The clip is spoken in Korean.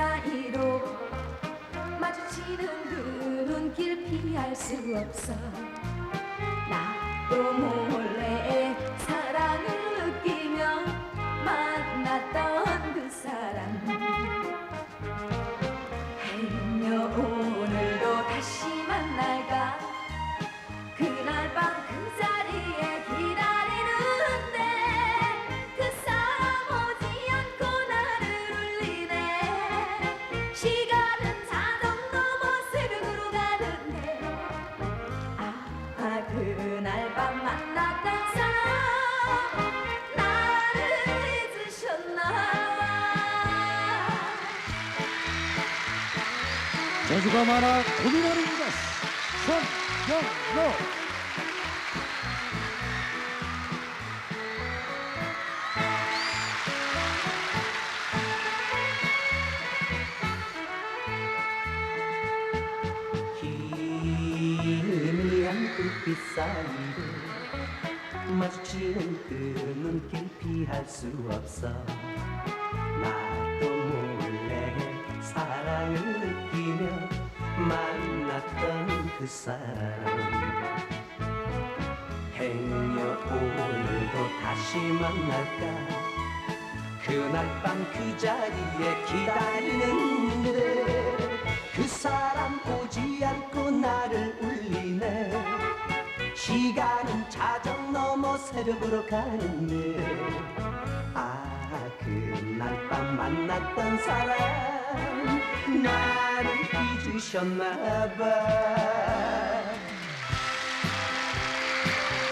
사이로 마주치는 그 눈길 피할 수 없어. 나도 몰래 사랑을 느끼며 만났던 그 사람 재주가 많아 고민하는 가수 손경로. 희미한 불빛 사이로 마주치는 그 눈길 피할 수 없어 그 사람. 행여 오늘도 다시 만날까? 그날 밤 그 자리에 기다리는데 그 사람 오지 않고 나를 울리네. 시간은 자정 넘어 새벽으로 가는데. 아 그날 밤 만났던 사람 나를 잊으셨나 봐